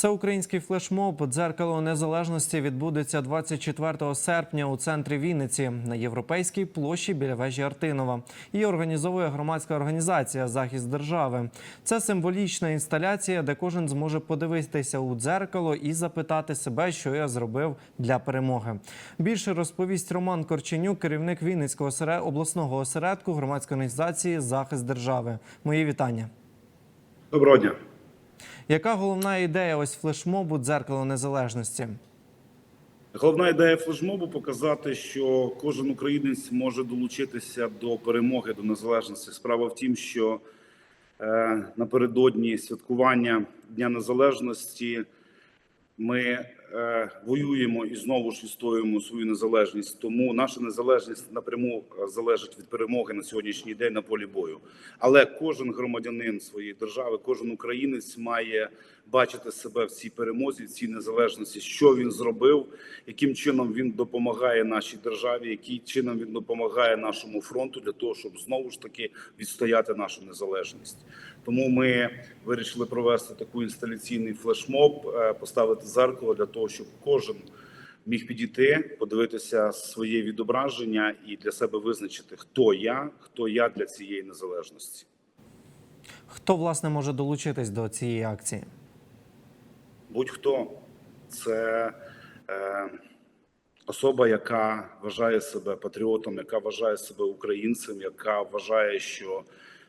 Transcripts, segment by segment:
Всеукраїнський флешмоб дзеркало незалежності відбудеться 24 серпня у центрі Вінниці на європейській площі біля вежі Артинова. Її організовує громадська організація Захист держави. Це символічна інсталяція, де кожен зможе подивитися у дзеркало і запитати себе, що я зробив для перемоги. Більше розповість Роман Корченюк, керівник Вінницького обласного осередку громадської організації Захист держави. Мої вітання. Доброго дня. Яка головна ідея ось флешмобу дзеркало незалежності? Головна ідея флешмобу показати, що кожен українець може долучитися до перемоги до незалежності. Справа в тім, що е, напередодні святкування Дня Незалежності ми е, воюємо і знову ж відстоюємо свою незалежність. Тому наша незалежність напряму е, залежить від перемоги на сьогоднішній день на полі бою. Але кожен громадянин своєї держави, кожен українець має бачити себе в цій перемозі, в цій незалежності, що він зробив, яким чином він допомагає нашій державі, яким чином він допомагає нашому фронту для того, щоб знову ж таки відстояти нашу незалежність. Тому ми вирішили провести таку інсталяційний флешмоб, е, поставити зеркало для того, щоб кожен міг підійти, подивитися своє відображення і для себе визначити, хто я, хто я для цієї незалежності. Хто власне може долучитись до цієї акції? Будь-хто це е, особа, яка вважає себе патріотом, яка вважає себе українцем, яка вважає, що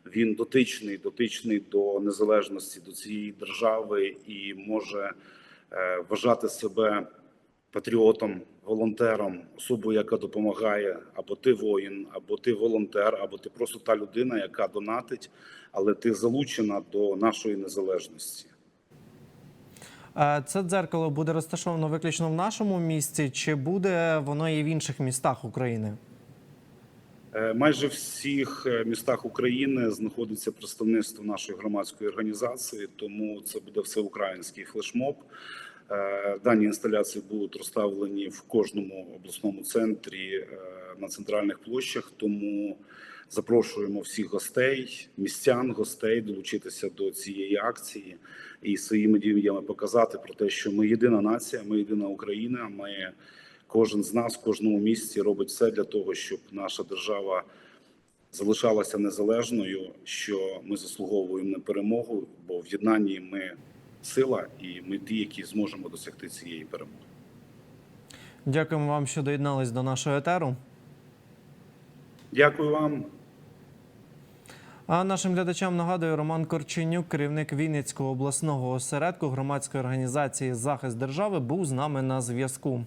він дотичний, дотичний до незалежності до цієї держави і може вважати себе патріотом, волонтером, особою, яка допомагає, або ти воїн, або ти волонтер, або ти просто та людина, яка донатить, але ти залучена до нашої незалежності. Е, Це дзеркало буде розташовано виключно в нашому місті, чи буде воно і в інших містах України? Е, Майже всіх е, містах України знаходиться представництво нашої громадської організації, тому це буде всеукраїнський флешмоб. Е, Дані інсталяції будуть розставлені в кожному обласному центрі на центральних площах. Тому запрошуємо всіх гостей, містян, гостей долучитися до цієї акції і своїми діями показати про те, що ми єдина нація, ми єдина Україна. Ми кожен з нас в кожному місці робить все для того, щоб наша держава залишалася незалежною. Що ми заслуговуємо на перемогу, бо в єднанні ми сила, і ми ті, які зможемо досягти цієї перемоги. Дякуємо вам, що доєднались до нашого етеру. Дякую вам. А нашим глядачам нагадую Роман Корченюк, керівник Вінницького обласного осередку громадської організації Захист держави, був з нами на зв'язку.